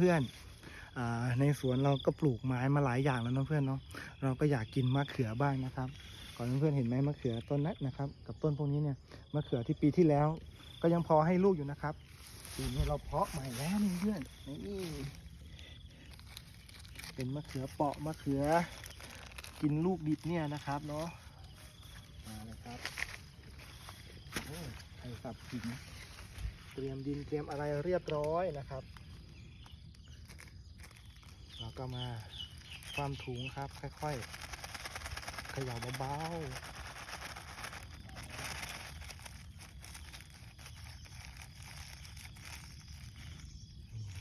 เพื่อนอในสวนเราก็ปลูกไม้มาหลายอย่างแล้วเนะเพื่อนเนาะเราก็อยากกินมะเขือบ้างนะครับก่อนเพื่อนเห็นไหมมะเขือต้นนั้นนะครับ กับต้นพวกนี้เนี่ยมะเขือที่ปีที่แล้ว ก็ยังพอให้ลูกอยู่นะครับปีนี้เราเพาะใหม่แล้วนี่เพื่อนนี่เป็นมะเขือเปาะมะเขือ กินลูกดิบเนี่ยนะครับเนาะมาเลยครับโอ้ไข่สับหินเตรียมดินเตรียมอะไรเรียบร้อยนะครับ ก็มาความถุงครับ ค่อยๆ ขยับเบาๆ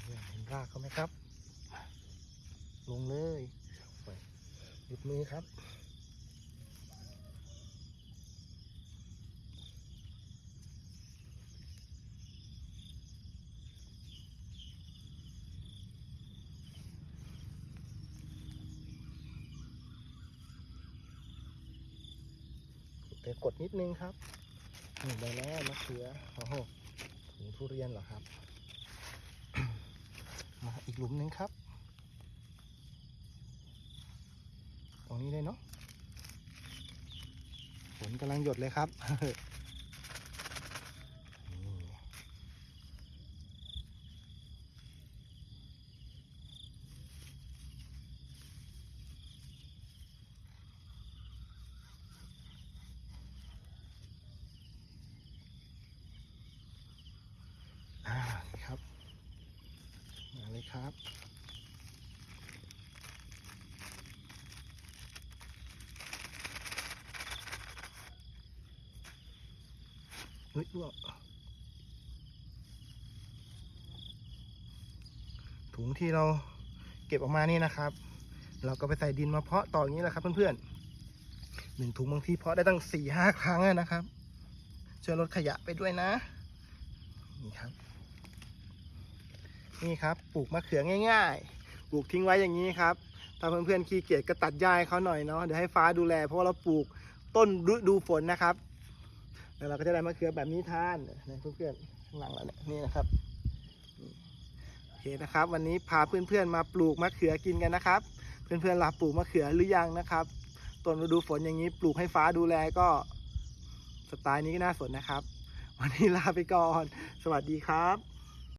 เห็นรากเขาไหมครับ ลงเลยหยุดมือครับ ไปกดนิดนึงครับนี่ได้แล้วมะเขือโอ้โหถึงทุเรียนเหรอครับ มาอีกหลุมหนึงครับ ตรงนี้เลยเนาะฝนกำลังหยดเลยครับ นี่ อ่านี่ครับ มาเลยครับ เฮ้ยร่วงถุงที่เราเก็บออกมานี่นะครับ เราก็ไปใส่ดินมาเพาะต่ออย่างนี้แหละครับเพื่อนๆหนึ่งถุงบางทีเพาะได้ตั้งสี่ห้าครั้งนะครับช่วยลดขยะไปด้วยนะ นี่ครับ นี่ครับปลูกมะเขือง่ายๆ ปลูกทิ้งไว้อย่างนี้ครับ ถ้าเพื่อนๆขี้เกียจก็ตัดหญ้าให้เขาหน่อยเนาะเดี๋ยวให้ฟ้าดูแล เพราะว่าเราปลูกต้นฤดูฝนนะครับ แล้วเราก็จะได้มะเขือแบบนี้ทานนะเพื่อนๆข้างหลังเราเนี่ยนี่นะครับโอเคนะครับ วันนี้พาเพื่อนๆมาปลูกมะเขือกินกันนะครับ เพื่อนๆรับปลูกมะเขือหรือยังนะครับต้นฤดูฝนอย่างนี้ปลูกให้ฟ้าดูแลก็สไตล์นี้ก็น่าสนนะครับ วันนี้ลาไปก่อน สวัสดีครับ